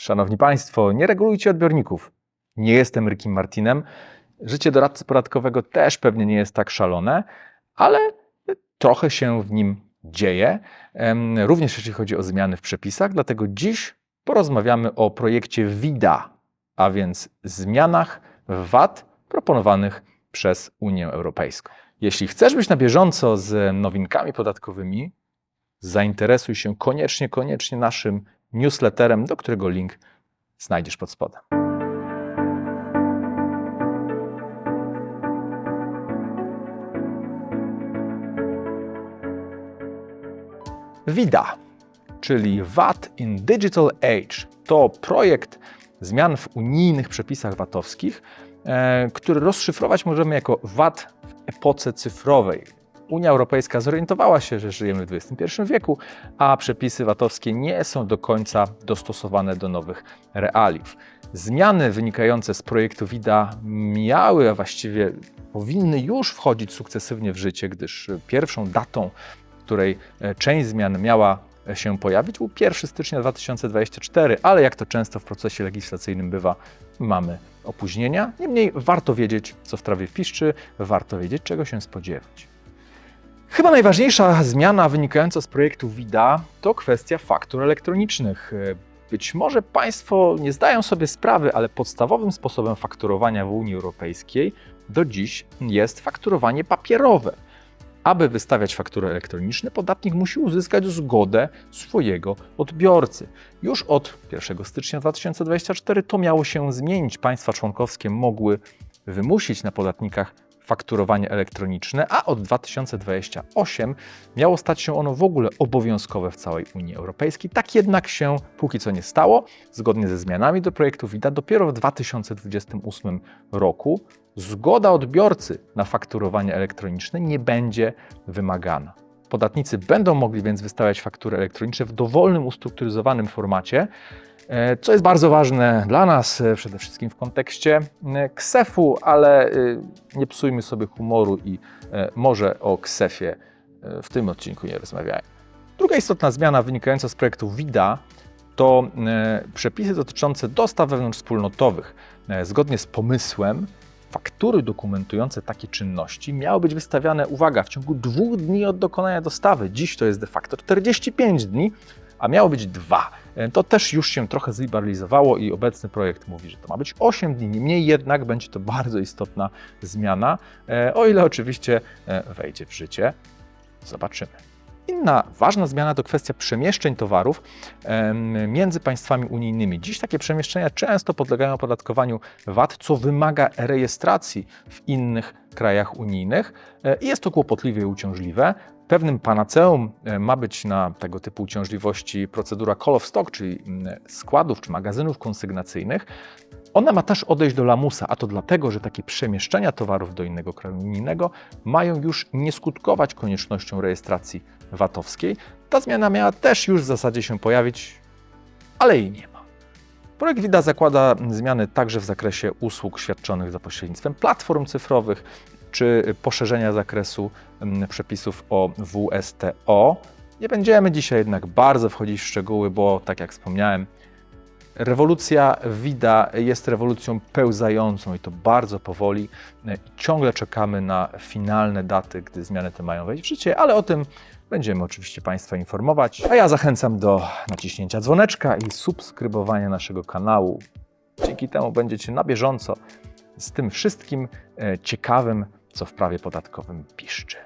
Szanowni Państwo, nie regulujcie odbiorników. Nie jestem Rickiem Martinem. Życie doradcy podatkowego też pewnie nie jest tak szalone, ale trochę się w nim dzieje, również jeśli chodzi o zmiany w przepisach. Dlatego dziś porozmawiamy o projekcie WIDA, a więc zmianach VAT proponowanych przez Unię Europejską. Jeśli chcesz być na bieżąco z nowinkami podatkowymi, zainteresuj się koniecznie, koniecznie naszym newsletterem, do którego link znajdziesz pod spodem. WIDA, czyli VAT in Digital Age, to projekt zmian w unijnych przepisach VAT-owskich, e, który rozszyfrować możemy jako VAT w epoce cyfrowej. Unia Europejska zorientowała się, że żyjemy w XXI wieku, a przepisy VAT-owskie nie są do końca dostosowane do nowych realiów. Zmiany wynikające z projektu WIDA miały, a właściwie powinny już wchodzić sukcesywnie w życie, gdyż pierwszą datą, której e, część zmian miała się pojawić, był 1 stycznia 2024, ale jak to często w procesie legislacyjnym bywa, mamy opóźnienia. Niemniej warto wiedzieć, co w trawie piszczy, warto wiedzieć, czego się spodziewać. Chyba najważniejsza zmiana wynikająca z projektu WIDA to kwestia faktur elektronicznych. Być może Państwo nie zdają sobie sprawy, ale podstawowym sposobem fakturowania w Unii Europejskiej do dziś jest fakturowanie papierowe. Aby wystawiać faktury elektroniczne, podatnik musi uzyskać zgodę swojego odbiorcy. Już od 1 stycznia 2024 to miało się zmienić. Państwa członkowskie mogły wymusić na podatnikach fakturowanie elektroniczne, a od 2028 miało stać się ono w ogóle obowiązkowe w całej Unii Europejskiej. Tak jednak się póki co nie stało. Zgodnie ze zmianami do projektu WIDA dopiero w 2028 roku zgoda odbiorcy na fakturowanie elektroniczne nie będzie wymagana. Podatnicy będą mogli więc wystawiać faktury elektroniczne w dowolnym, ustrukturyzowanym formacie, e, co jest bardzo ważne dla nas, e, przede wszystkim w kontekście e, KSEF-u, ale nie psujmy sobie humoru i może o KSEF-ie w tym odcinku nie rozmawiajmy. Druga istotna zmiana wynikająca z projektu WIDA to przepisy dotyczące dostaw wewnątrzwspólnotowych. Zgodnie z pomysłem, faktury dokumentujące takie czynności miały być wystawiane, uwaga, w ciągu dwóch dni od dokonania dostawy. Dziś to jest de facto 45 dni, a miało być dwa. To też już się trochę zliberalizowało i obecny projekt mówi, że to ma być 8 dni. Niemniej jednak będzie to bardzo istotna zmiana, e, o ile oczywiście e, wejdzie w życie. Zobaczymy. Inna ważna zmiana to kwestia przemieszczeń towarów między państwami unijnymi. Dziś takie przemieszczenia często podlegają opodatkowaniu VAT, co wymaga rejestracji w innych krajach unijnych e, i jest to kłopotliwe i uciążliwe. Pewnym panaceum e, ma być na tego typu uciążliwości procedura call of stock, czyli składów czy magazynów konsygnacyjnych. Ona ma też odejść do lamusa, a to dlatego, że takie przemieszczenia towarów do innego kraju unijnego mają już nie skutkować koniecznością rejestracji VAT-owskiej. Ta zmiana miała też już w zasadzie się pojawić, ale jej nie ma. Projekt WIDA zakłada zmiany także w zakresie usług świadczonych za pośrednictwem platform cyfrowych czy poszerzenia zakresu mm, przepisów o WSTO. Nie będziemy dzisiaj jednak bardzo wchodzić w szczegóły, bo tak jak wspomniałem, Rewolucja WIDA jest rewolucją pełzającą i to bardzo powoli. Ciągle czekamy na finalne daty, gdy zmiany te mają wejść w życie, ale o tym będziemy oczywiście Państwa informować. A ja zachęcam do naciśnięcia dzwoneczka i subskrybowania naszego kanału. Dzięki temu będziecie na bieżąco z tym wszystkim e, ciekawym, co w prawie podatkowym piszczy.